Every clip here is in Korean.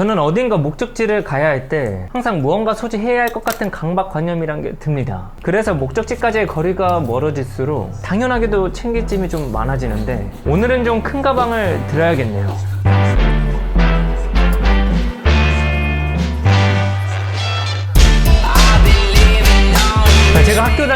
저는 어딘가 목적지를 가야 할 때 항상 무언가 소지해야 할 것 같은 강박관념이란 게 듭니다. 그래서 목적지까지의 거리가 멀어질수록 당연하게도 챙길 짐이 좀 많아지는데 오늘은 좀 큰 가방을 들어야겠네요.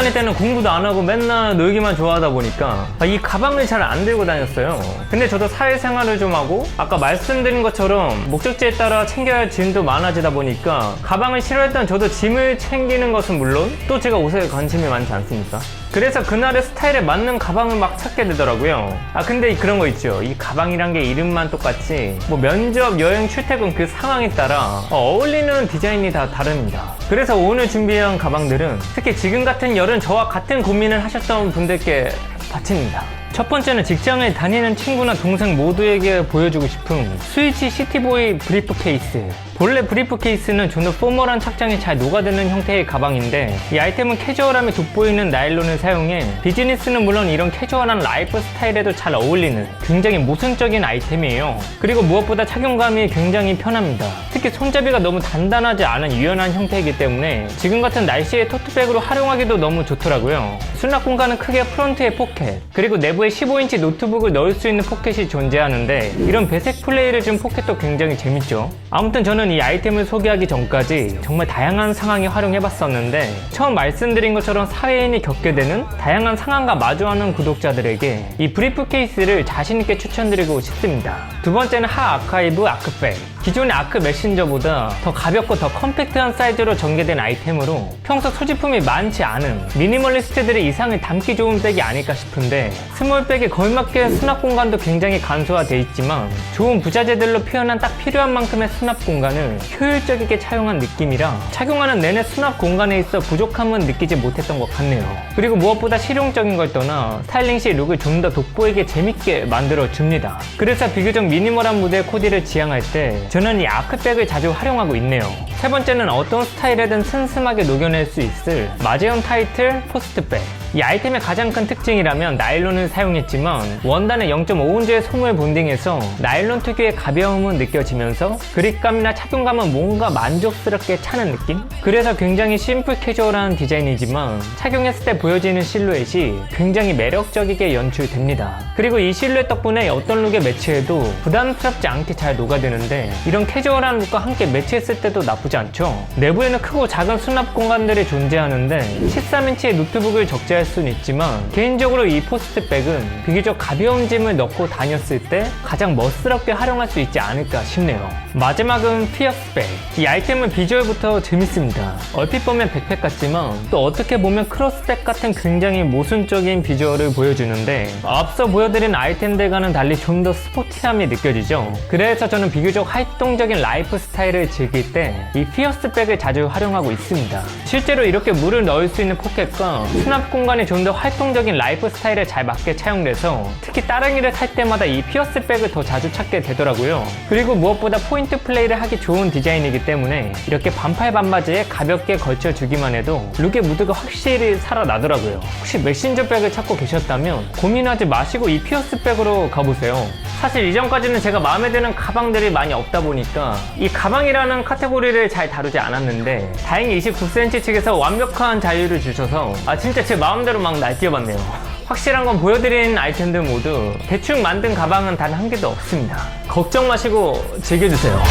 다닐 때는 공부도 안 하고 맨날 놀기만 좋아하다 보니까 아, 이 가방을 잘 안 들고 다녔어요. 근데 저도 사회생활을 좀 하고 아까 말씀드린 것처럼 목적지에 따라 챙겨야 할 짐도 많아지다 보니까 가방을 싫어했던 저도 짐을 챙기는 것은 물론 또 제가 옷에 관심이 많지 않습니까? 그래서 그날의 스타일에 맞는 가방을 막 찾게 되더라고요. 아 근데 그런 거 있죠. 이 가방이란 게 이름만 똑같지 뭐 면접, 여행, 출퇴근 그 상황에 따라 어, 어울리는 디자인이 다 다릅니다. 그래서 오늘 준비한 가방들은 특히 지금 같은 여름 저와 같은 고민을 하셨던 분들께 바칩니다. 첫 번째는 직장을 다니는 친구나 동생 모두에게 보여주고 싶은 스위치 시티보이 브리프 케이스. 본래 브리프 케이스는 좀더 포멀한 착장이 잘 녹아드는 형태의 가방인데 이 아이템은 캐주얼함이 돋보이는 나일론을 사용해 비즈니스는 물론 이런 캐주얼한 라이프 스타일에도 잘 어울리는 굉장히 모순적인 아이템이에요. 그리고 무엇보다 착용감이 굉장히 편합니다. 특히 손잡이가 너무 단단하지 않은 유연한 형태이기 때문에 지금 같은 날씨에 토트백으로 활용하기도 너무 좋더라고요. 수납 공간은 크게 프론트에 포켓, 그리고 내부에 15인치 노트북을 넣을 수 있는 포켓이 존재하는데 이런 배색 플레이를 준 포켓도 굉장히 재밌죠. 아무튼 저는 이 아이템을 소개하기 전까지 정말 다양한 상황에 활용해봤었는데 처음 말씀드린 것처럼 사회인이 겪게 되는 다양한 상황과 마주하는 구독자들에게 이 브리프 케이스를 자신있게 추천드리고 싶습니다. 두 번째는 하 아카이브 아크백. 기존의 아크 메신저보다 더 가볍고 더 컴팩트한 사이즈로 전개된 아이템으로 평소 소지품이 많지 않은 미니멀리스트들의 이상을 담기 좋은 백이 아닐까 싶은데 스몰 백에 걸맞게 수납 공간도 굉장히 간소화돼 있지만 좋은 부자재들로 표현한 딱 필요한 만큼의 수납 공간을 효율적이게 차용한 느낌이라 착용하는 내내 수납 공간에 있어 부족함은 느끼지 못했던 것 같네요. 그리고 무엇보다 실용적인 걸 떠나 스타일링 시 룩을 좀 더 돋보이게 재밌게 만들어 줍니다. 그래서 비교적 미니멀한 무대의 코디를 지향할 때 저는 이 아크백을 자주 활용하고 있네요. 세 번째는 어떤 스타일에든 슴슴하게 녹여낼 수 있을 마제형 타이틀 포스트백. 이 아이템의 가장 큰 특징이라면 나일론을 사용했지만 원단의 0.5온즈의 솜을 본딩해서 나일론 특유의 가벼움은 느껴지면서 그립감이나 착용감은 뭔가 만족스럽게 차는 느낌? 그래서 굉장히 심플 캐주얼한 디자인이지만 착용했을 때 보여지는 실루엣이 굉장히 매력적이게 연출됩니다. 그리고 이 실루엣 덕분에 어떤 룩에 매치해도 부담스럽지 않게 잘 녹아드는데 이런 캐주얼한 룩과 함께 매치했을 때도 나쁘지 않죠. 내부에는 크고 작은 수납 공간들이 존재하는데 13인치의 노트북을 적재할 수는 있지만 개인적으로 이 포스트백은 비교적 가벼운 짐을 넣고 다녔을 때 가장 멋스럽게 활용할 수 있지 않을까 싶네요. 마지막은 피어스백. 이 아이템은 비주얼부터 재밌습니다. 얼핏 보면 백팩 같지만 또 어떻게 보면 크로스백 같은 굉장히 모순적인 비주얼을 보여주는데 앞서 보여드린 아이템들과는 달리 좀 더 스포티함이 느껴지죠. 그래서 저는 비교적 활동적인 라이프 스타일을 즐길 때 이 피어스백을 자주 활용하고 있습니다. 실제로 이렇게 물을 넣을 수 있는 포켓과 수납 공 간이 좀 더 활동적인 라이프 스타일에 잘 맞게 차용돼서 특히 따릉이를 탈 때마다 이 피어스백을 더 자주 찾게 되더라고요. 그리고 무엇보다 포인트 플레이를 하기 좋은 디자인이기 때문에 이렇게 반팔 반바지에 가볍게 걸쳐주기만 해도 룩의 무드가 확실히 살아나더라고요. 혹시 메신저 백을 찾고 계셨다면 고민하지 마시고 이 피어스백으로 가보세요. 사실 이전까지는 제가 마음에 드는 가방들이 많이 없다 보니까 이 가방이라는 카테고리를 잘 다루지 않았는데 다행히 29cm 측에서 완벽한 자유를 주셔서 아 진짜 제 마음대로 막 날뛰어봤네요. 확실한 건 보여드린 아이템들 모두 대충 만든 가방은 단 한 개도 없습니다. 걱정 마시고 즐겨주세요.